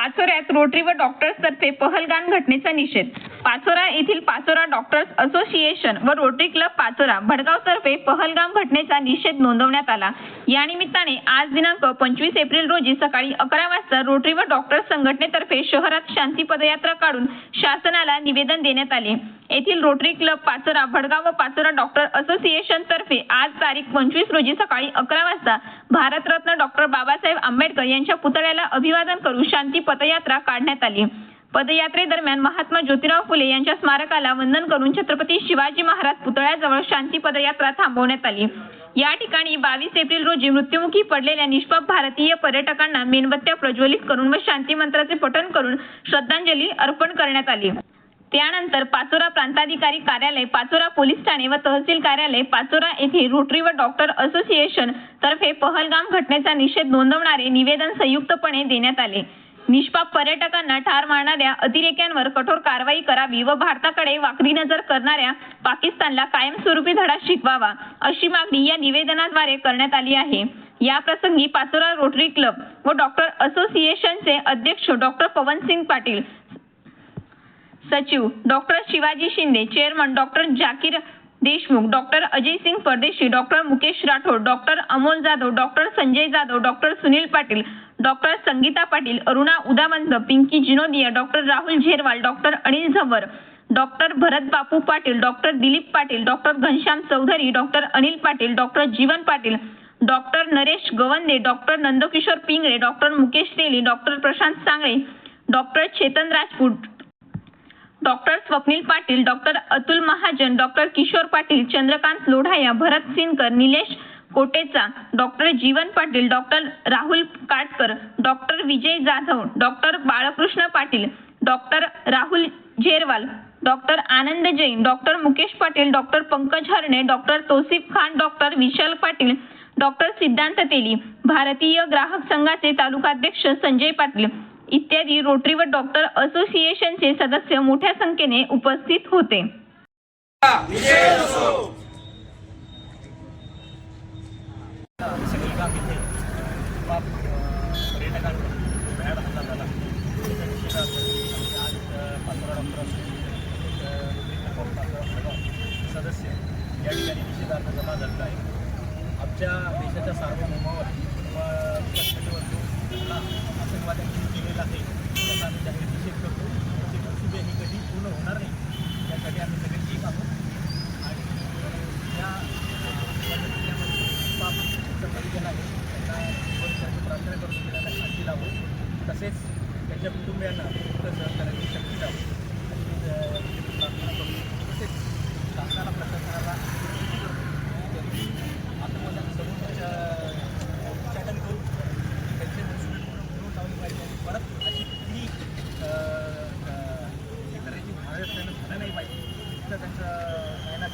पाचोऱ्यात rotary व doctors तर्फे पहलगान घटनेचा निषेध. पाचोरा येथील पाचोरा डॉक्टर्स असोसिएशन व रोटरी क्लब पाचोरा भडगाव तर्फे पहलगाम घटनेचा निषेध नोंदवण्यात आला. या निमित्ताने आज दिनांक पंचवीस एप्रिल रोजी सकाळी अकरा वाजता रोटरी व डॉक्टर्स संघटनेतर्फे शहरात शांती पदयात्रा काढून शासनाला निवेदन देण्यात आले. येथील रोटरी क्लब पाचोरा भडगाव व पाचोरा डॉक्टर असोसिएशन तर्फे आज तारीख पंचवीस रोजी सकाळी अकरा वाजता भारतरत्न डॉक्टर बाबासाहेब आंबेडकर यांच्या पुतळ्याला अभिवादन करून शांती पदयात्रा काढण्यात आली. पदयात्रेदरम्यान महात्मा ज्योतिराव फुले यांच्या स्मारकाला वंदन करून छत्रपती शिवाजी महाराज पुतळ्याजवळ शांती पदयात्रा थांबवण्यात आली. या ठिकाणी बावीस एप्रिल रोजी मृत्युमुखी पडलेल्या निष्पाप भारतीय पर्यटकांना मेणबत्त्या प्रज्वलित करून व शांती मंत्राचे पठण करून श्रद्धांजली अर्पण करण्यात आली. त्यानंतर पाचोरा प्रांताधिकारी कार्यालय पाचोरा पोलीस ठाणे व तहसील कार्यालय पाचोरा येथे रोटरी व डॉक्टर असोसिएशन तर्फे पहलगाम घटनेचा निषेध नोंदवणारे निवेदन संयुक्तपणे देण्यात आले. निष्पाप पर्यटकांना ठार मारणाऱ्या अतिरेक्यांवर कठोर कारवाई करावी व भारताकडे वाकडी नजर करणाऱ्या पाकिस्तानला कायमस्वरूपी धडा शिकवावा अशी मागणी या निवेदनाद्वारे करण्यात आली आहे. या प्रसंगी पाचोरा रोटरी क्लब व डॉक्टर असोसिएशनचे अध्यक्ष डॉक्टर पवनसिंग पाटील सचिव doctor Shivaji Shinde chairman doctor Zakir Deshmukh doctor Ajay Singh Pardeshi doctor Mukesh Rathod doctor Amol Jadhav doctor Sanjay Jadhav doctor Sunil Patil doctor Sangeeta Patil Aruna Udawant Pinki Jinodiya doctor Rahul Zerwal doctor Anil Zanwar doctor Bharat Bapu Patil doctor Dilip Patil doctor Ghanshyam Chaudhari doctor Anil Patil doctor Jeevan Patil doctor Naresh Gawande doctor Nandkishor Pingale doctor Mukesh Teli doctor Prashant Sangale doctor Chetan Rajput doctor Swapnil Patil doctor Atul Mahajan doctor Kishor Patil Chandrakant Lodhaya Bharat Sinkar Nilesh Kotecha doctor Jeevan Patil doctor Rahul Katkar doctor Vijay Jadhav doctor Balkrishna Patil doctor Rahul Zerwal doctor Anand Jain doctor Mukesh Patil doctor Pankaj Harne doctor Tosif Khan doctor Vishal Patil doctor Siddhant Teli भारतीय ग्राहक संघाचे तालुकाध्यक्ष संजय पाटील इत्यादी rotary व doctor असोसिएशनचे सदस्य मोठ्या संख्येने उपस्थित होते. सदस्य या ठिकाणी निषेधार्थ जमा झालेला आहे आमच्या देशाच्या सार्वभौमावर किंवा कष्टकर आतंकवाद्यांनी केलेला आहे त्याचा आम्ही जाहीर निषेध करतो ते मनसुबे हे कधी पूर्ण होणार नाही त्यासाठी आम्ही सगळे एक आहोत आणि या जिल्ह्यामध्ये पाप परिजन आहे त्यांना वर्षाची प्रार्थना करून त्यांना शांती लावो तसेच त्यांच्या कुटुंबियांना पूर्ण सहकार्याची शक्ती लावो अशी प्रार्थना करू